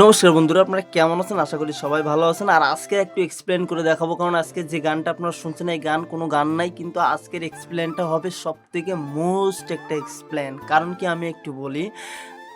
নমস্কার বন্ধুরা, আপনারা কেমন আছেন? আশা করি সবাই ভালো আছেন। আর আজকে একটু এক্সপ্লেন করে দেখাবো, কারণ আজকে যে গানটা আপনারা শুনছেন, এই গান কোনো গান নাই, কিন্তু আজকের এক্সপ্লেনটা হবে সব থেকে মোস্ট একটা এক্সপ্লেন কারণ কি আমি একটু বলি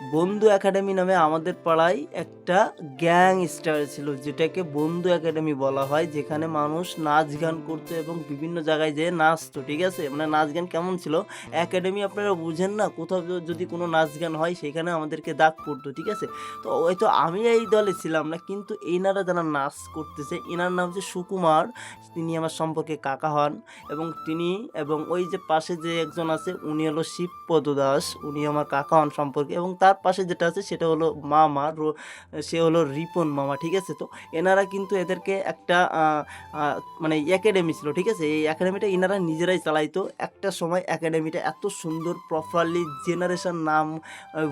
বন্ধু একাডেমি নামে আমাদের পাড়ায় একটা গ্যাং স্টার ছিল, যেটাকে বন্ধু একাডেমি বলা হয়, যেখানে মানুষ নাচ গান করতো এবং বিভিন্ন জায়গায় যেয়ে নাচতো, ঠিক আছে? মানে নাচ গান কেমন ছিল? একাডেমি আপনারা বুঝেন না, কোথাও যদি কোনো নাচ গান হয়, সেখানে আমাদেরকে ডাক পড়তো, ঠিক আছে? তো হয়তো আমি এই দলে ছিলাম না, কিন্তু এনারা যারা নাচ করতেছে, এনার নাম হচ্ছে সুকুমার, তিনি আমার সম্পর্কে কাকা হন, এবং তিনি, এবং ওই যে পাশে যে একজন আছে, উনি হলো শিবপদ দাস উনি আমার কাকা হন সম্পর্কে, এবং তার পাশে যেটা আছে সেটা হলো মামা সে হলো রিপন মামা, ঠিক আছে তো? এনারা কিন্তু এদেরকে একটা মানে একাডেমি ছিল, ঠিক আছে? এই একাডেমিটা এনারা নিজেরাই চালাইতো। একটা সময় একাডেমিটা এত সুন্দর প্রপারলি জেনারেশন নাম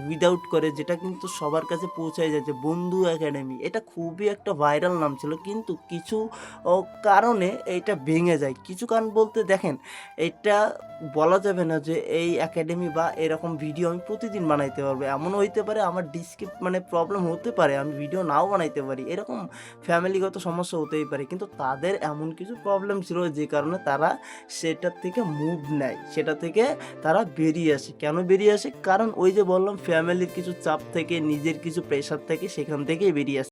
উইদাউট করে, যেটা কিন্তু সবার কাছে পৌঁছায় যাচ্ছে বন্ধু একাডেমি এটা খুবই একটা ভাইরাল নাম ছিল, কিন্তু কিছু কারণে এইটা ভেঙে যায়। কিছু কারণ বলতে দেখেন, এটা বলা যাবে না যে এই একাডেমি বা এরকম ভিডিও আমি প্রতিদিন বানাইতে পারব। এমনও হইতে পারে, আমার ডিস্কে মানে প্রবলেম হতে পারে, আমি ভিডিও নাও বানাইতে পারি। এরকম ফ্যামিলিগত সমস্যা হতেই পারে। কিন্তু তাদের এমন কিছু প্রবলেম ছিল যে কারণে তারা সেটার থেকে মুভ নেয়, সেটা থেকে তারা বেরিয়ে আসে। কেন বেরিয়ে আসে? কারণ ওই যে বললাম ফ্যামিলির কিছু চাপ থেকে, নিজের কিছু প্রেশার থেকে সেখান থেকেই বেরিয়ে আসে।